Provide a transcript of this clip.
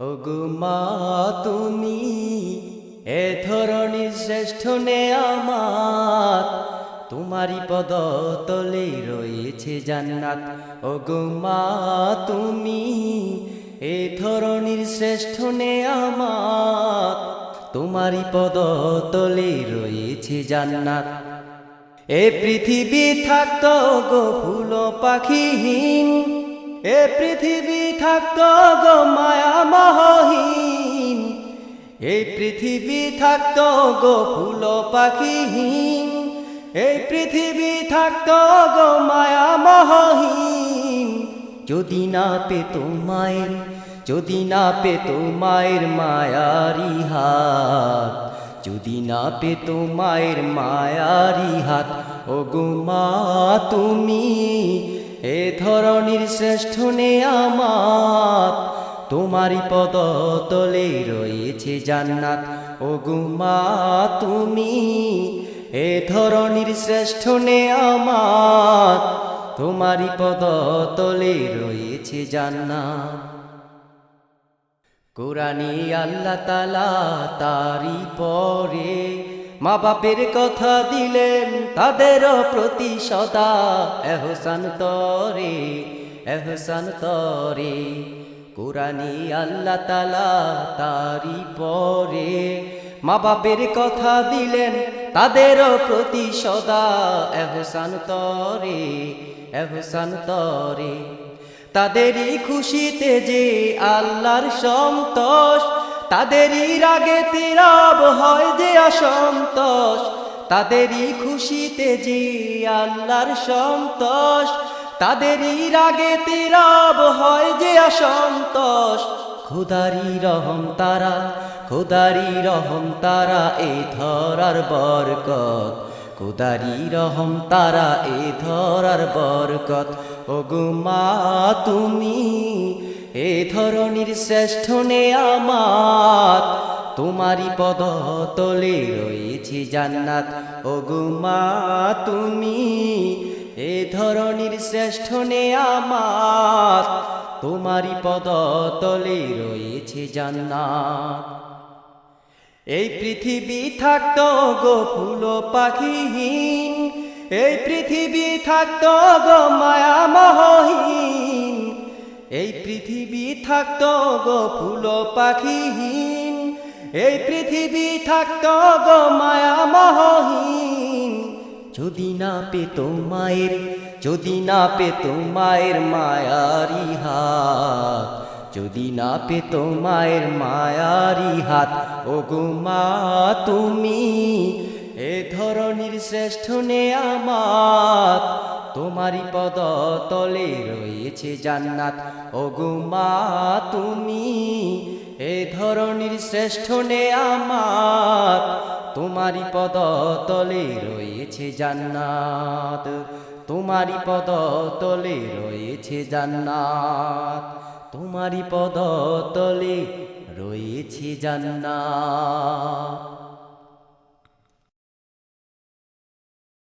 ওগো মা, তুমি এ ধরনের শ্রেষ্ঠ নে আমার তোমারই পদ তলে রয়েছে জান্নাত। ওগো মা, তুমি এ ধরনের শ্রেষ্ঠ নে আমার তোমারই পদ তলে রয়েছে জান্নাত। এ পৃথিবী থাকত গো ফুল পাখিহীন। এ পৃথিবী থাকত গো মায়া মহহীন। এই পৃথিবী থাকত গো ফুল পাখিহীন। এই পৃথিবী থাকত গো মায়া মহহীন। যদি না পেত মায়ের, যদি না পেত মায়ের মায়ারি হাত, যদি না পেত মায়ের মায়ারি হাত ও গো মা তুমি এ ধরনের শ্রেষ্ঠ নে আমার তোমারই পদ তলে রয়েছে জান্নাত। ও গো মা, তুমি এ ধরনের শ্রেষ্ঠ নে আমার তোমারই পদ তলে রয়েছে জান্নাত। কোরআনে আল্লাহ তালা তারি পরে মা বাপের কথা দিলেন তাদের প্রতি সদা। এহসান তরে এহসান তরে কোরআনে আল্লাহ তালা তারি পরে। মা বাপের কথা দিলেন তাদের প্রতি সদা। এহসান তরে এহসান তরে তাদেরই খুশিতে যে আল্লাহর সন্তোষ, তাদেরই রাগে তিরাব হয় অসন্তোষ। তাদেরই খুশিতে যে আল্লাহর সন্তোষ। তাদেরই রাগে তিরাব হয় যে অসন্তোষ। খুদারি রহম তারা, খুদারি রহম তারা এ ধরার বরকত। খুদারি রহম তারা এ ধরার বরকত। ও গো মা, তুমি এ ধরনের শ্রেষ্ঠ নে আমার তোমারই পদ তলে রয়েছে জান্নাত। ও গো মা, তুমি এ ধরনের শ্রেষ্ঠ নে আমার তোমারই পদ তলে রয়েছে জান্নাত। এই পৃথিবী থাকত গো ফুল পাখিহীন। এই পৃথিবী থাকত গো মায়া মহহীন। এই পৃথিবী থাকত গো ফুল পাখিহীন। এই পৃথিবী থাকত গো মায়া মহহীন। যদি না পেত মায়ের, যদি না পেত মায়ের মায়ারি হাত। যদি না পেত মায়ের মায়ারি হাত ও গো মা তুমি এ ধরনের শ্রেষ্ঠ নে আমার তোমারই পদ তলে রয়েছে জান্নাত ও গো মা তুমি এ ধরনের শ্রেষ্ঠ নে আমার তোমারই পদ তলে রয়েছে জান্নাত। তোমারই পদ তলে রয়েছে জান্নাত। তোমারই পদ তলে রয়েছে জান্নাত।